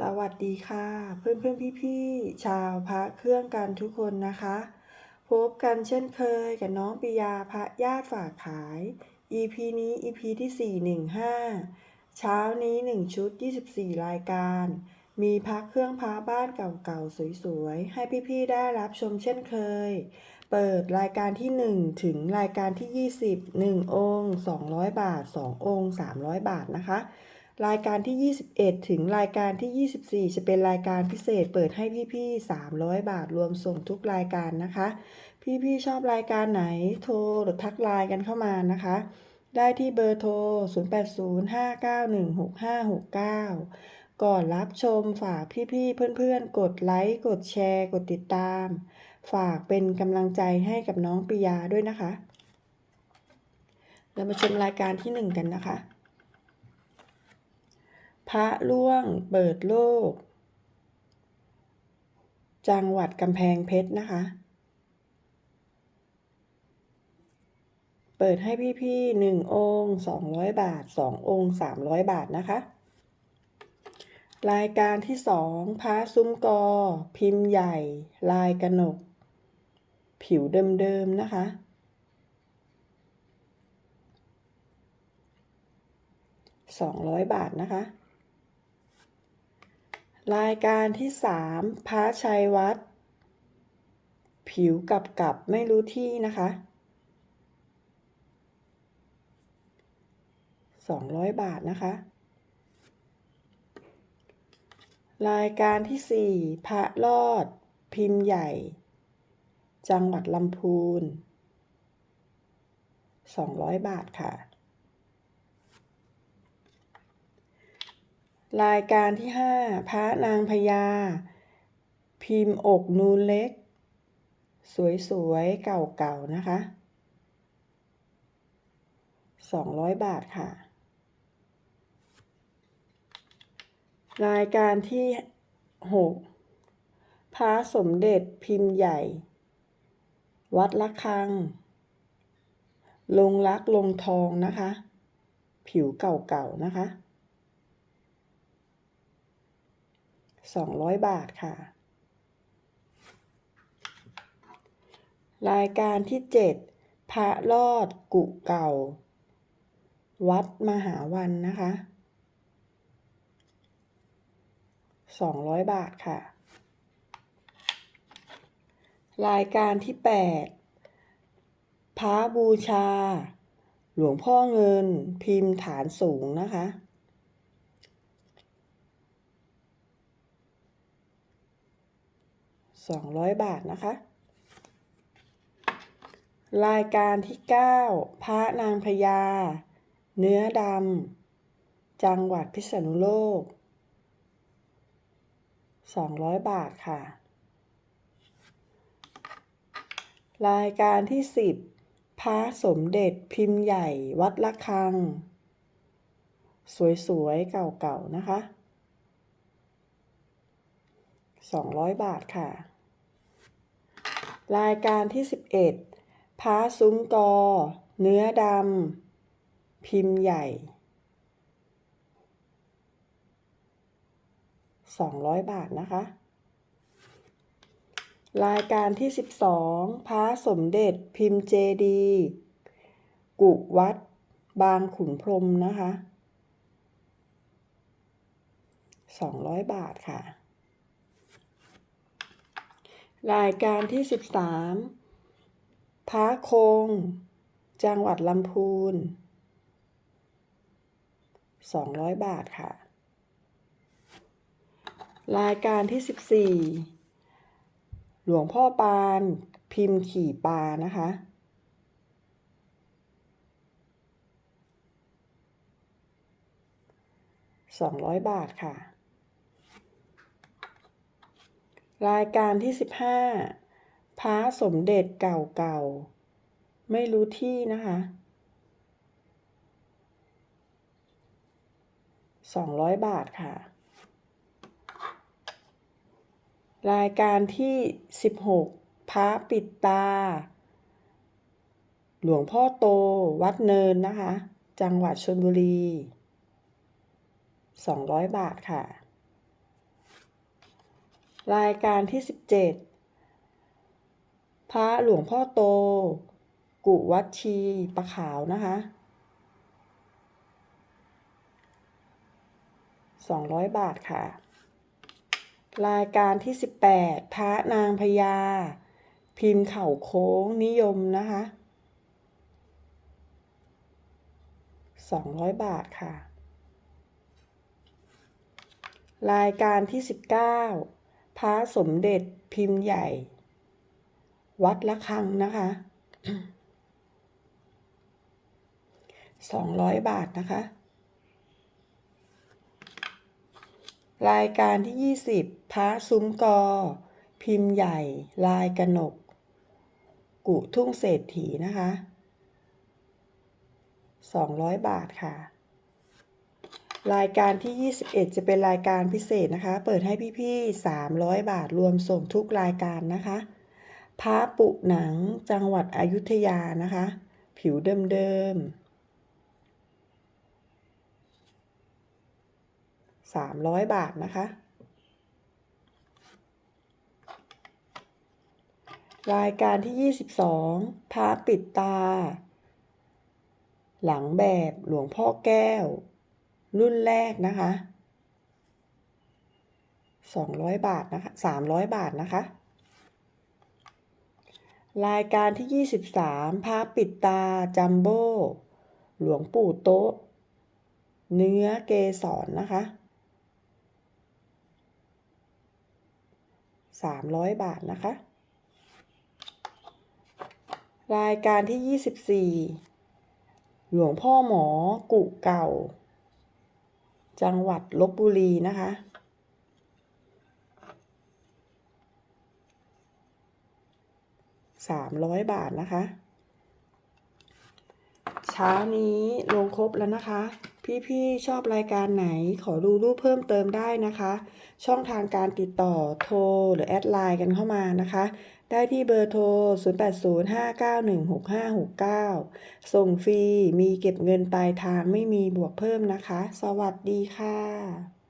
สวัสดีค่ะ เพื่อนเพื่อนพี่พี่ๆชาวพระเครื่องกันทุกคนนะคะ พบกันเช่นเคยกับน้องปิยาพระญาติฝากขาย EP นี้ EP ที่ 415 เช้านี้ 1 ชุด 24 รายการ มีพักเครื่องพระบ้านเก่าๆ สวยๆ ให้พี่ๆ ได้รับชมเช่นเคย เปิดรายการที่ 1 ถึงรายการที่ 20 1 องค์ 200 บาท 2 องค์ 300 บาทนะคะ รายการที่ 21 ถึงรายการที่ 24 จะเป็นรายการพิเศษเปิดให้พี่ๆ 300 บาทรวมส่งทุกรายการนะคะ พี่ๆ ชอบรายการไหนโทรหรือทักไลน์กันเข้ามานะคะ ได้ที่เบอร์โทร 0805916569 ก่อนรับชมฝากพี่ๆ เพื่อนๆ กดไลค์ กดแชร์ กดติดตาม ฝากเป็นกำลังใจให้กับน้องปิยาด้วยนะคะ เรามาชมรายการที่หนึ่งกันนะคะ ระล่วงเปิดโลก จังหวัดกำแพงเพชรนะคะ เปิดให้พี่ๆหนึ่งองค์สองร้อยบาทสององค์สามร้อยบาทนะคะ รายการที่สองพระซุ้มกอ พิมพ์ใหญ่ ลายกระหนก ผิวเดิมๆนะคะสองร้อยบาทนะคะ รายการที่สามพระชัยวัดผิวกับกับไม่รู้ที่นะคะสองร้อยบาทนะคะ รายการที่สี่พระรอด พิมพ์ใหญ่ จังหวัดลำพูนสองร้อยบาทค่ะ รายการที่ห้าพระนางพญา พิมพ์อกนูนเล็ก สวยๆ เก่าๆ นะคะสองร้อยบาทค่ะ รายการที่หกพระสมเด็จพิมพ์ใหญ่ วัดละคัง ลงรักลงทองนะคะ ผิวเก่าๆ นะคะ สองร้อยบาทค่ะ รายการที่เจ็ดพระรอดกุเก่า วัดมหาวันนะคะสองร้อยบาทค่ะ รายการที่แปดพระบูชา หลวงพ่อเงินพิมพ์ฐานสูงนะคะ สองร้อยบาทนะคะ รายการที่เก้าพระนางพญา เนื้อดำ จังหวัดพิษณุโลกสองร้อยบาทค่ะ รายการที่สิบพระสมเด็จพิมพ์ใหญ่วัดละคัง สวยๆ เก่าๆ นะคะ สองร้อยบาทค่ะ รายการที่สิบเอ็ดพระซุ้มกอ เนื้อดำ พิมพ์ใหญ่สองร้อยบาทนะคะ รายการที่สิบสองพระสมเด็จพิมพ์เจดี กุวัด บางขุนพรมนะคะสองร้อยบาทค่ะ รายการที่สิบสามพระคง จังหวัดลำพูนสองร้อยบาทค่ะ รายการที่สิบสี่หลวงพ่อปาน พิมพ์ขี่ปลานะคะสองร้อยบาทค่ะ รายการที่สิบห้าพระสมเด็จเก่าๆ ไม่รู้ที่นะคะสองร้อยบาทค่ะ รายการที่สิบหกพระปิดตา หลวงพ่อโตวัดเนินนะคะ จังหวัดชลบุรีสองร้อยบาทค่ะ รายการที่ 17 พระหลวงพ่อโต กุวัดชี ประขาวนะคะ 200 บาทค่ะ รายการที่ 18 พระนางพญา พิมพ์เข่าโค้งนิยมนะคะ 200 บาทค่ะ รายการที่ 19 พระสมเด็จพิมพ์ใหญ่ วัดละคังนะคะ200บาทนะคะ รายการที่20พระซุ้มกอ พิมพ์ใหญ่ ลายกระหนก กุทุ่งเศรษฐีนะคะ200บาทค่ะ รายการที่ 21 จะเป็นรายการพิเศษนะคะ เปิดให้พี่ๆ 300 บาทรวมส่งทุกรายการนะคะพระปุหนังจังหวัดอยุธยานะคะ ผิวเดิมๆ300บาทนะคะ รายการที่ 22พระปิดตา หลังแบบหลวงพ่อแก้ว รุ่นแรกนะคะ200บาทนะคะ300บาทนะคะ รายการที่23พระปิดตาจัมโบ้หลวงปู่โต๊ะ เนื้อเกสรนนะคะ300บาทนะคะ รายการที่24หลวงพ่อหมอกุเก่า จังหวัดลบบุรีนะคะ300บาทนะคะ เช้านี้ลงครบแล้วนะคะ พี่ๆชอบรายการไหนขอดูรูปเพิ่มเติมได้นะคะ ช่องทางการติดต่อโทรหรือแอดไลน์กันเข้ามานะคะ ได้ที่เบอร์โทร 0805916569 ส่งฟรี มีเก็บเงินปลายทางไม่มีบวกเพิ่มนะคะ สวัสดีค่ะ